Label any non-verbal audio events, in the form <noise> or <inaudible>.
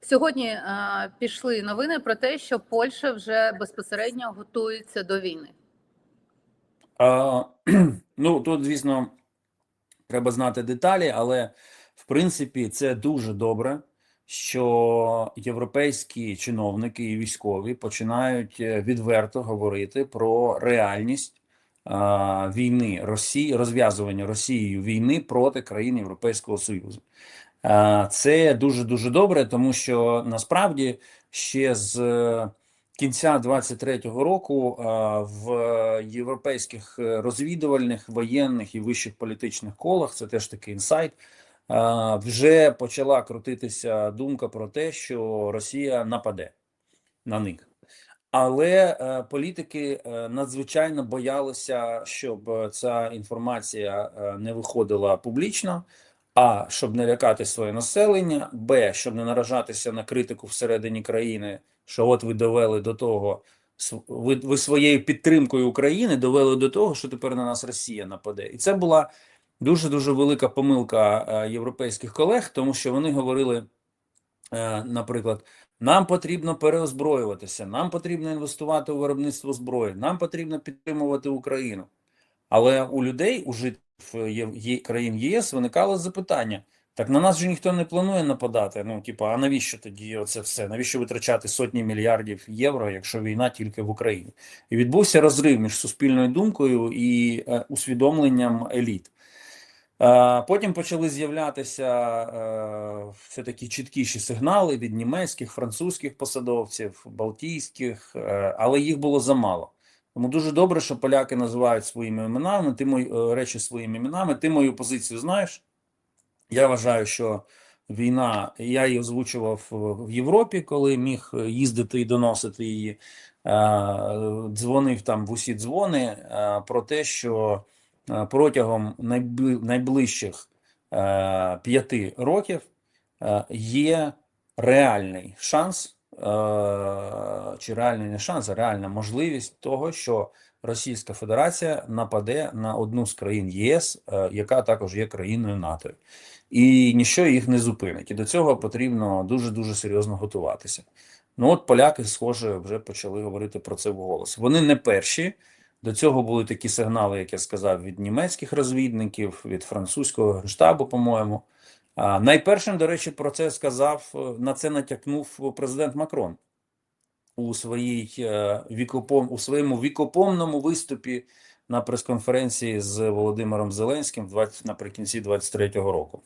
Сьогодні е, пішли новини про те, що Польща вже безпосередньо готується до війни. А, <clears throat> ну, тут, звісно, треба знати деталі, але в принципі це дуже добре, що європейські чиновники і військові починають е, відверто говорити про реальність а, війни Росії, розв'язування Росією війни проти країн Європейського Союзу. Це дуже дуже добре, тому що насправді ще з е, кінця 23-го року в європейських е, розвідувальних, воєнних і вищих політичних колах, це теж такий інсайт, вже почала крутитися думка про те, що Росія нападе на них. Але е, політики надзвичайно боялися, щоб ця інформація не виходила публічно. А щоб не лякати своє населення, Б, щоб не наражатися на критику всередині країни, що от ви довели до того, ви, ви своєю підтримкою України довели до того, що тепер на нас Росія нападе. І це була дуже дуже велика помилка е, європейських колег, тому що вони говорили, е, наприклад, нам потрібно переозброюватися, нам потрібно інвестувати у виробництво зброї, нам потрібно підтримувати Україну. Але у людей, у є, країн ЄС виникало запитання: так на нас же ніхто не планує нападати. Ну, типу, а навіщо тоді оце все? Навіщо витрачати сотні мільярдів євро, якщо війна тільки в Україні? І відбувся розрив між суспільною думкою і е, усвідомленням еліт. Е, Потім почали з'являтися е, все такі чіткіші сигнали від німецьких, французьких посадовців, балтійських, е, але їх було замало. Тому дуже добре, що поляки називають своїми іменами, ти мої е, речі своїми іменами. Ти мою позицію знаєш. Я вважаю, що війна, я її озвучував в Європі, коли міг е, їздити і доносити її. Е, Дзвонив там в усі дзвони про те, що протягом найближчих п'яти років є реальний шанс, чи реальний не шанс, а реальна можливість того, що Російська Федерація нападе на одну з країн ЄС, е, яка також є країною НАТО. І ніщо їх не зупинить. І до цього потрібно дуже дуже серйозно готуватися. Ну от поляки, схоже, вже почали говорити про це вголос. Вони не перші. До цього були такі сигнали, як я сказав, від німецьких розвідників, від французького генштабу, по-моєму. Найпершим, до речі, про це сказав, е, на це натякнув президент Макрон у своїй е, вікопом, у своєму вікопомному виступі на прес-конференції з Володимиром Зеленським в 20, наприкінці 23-го року.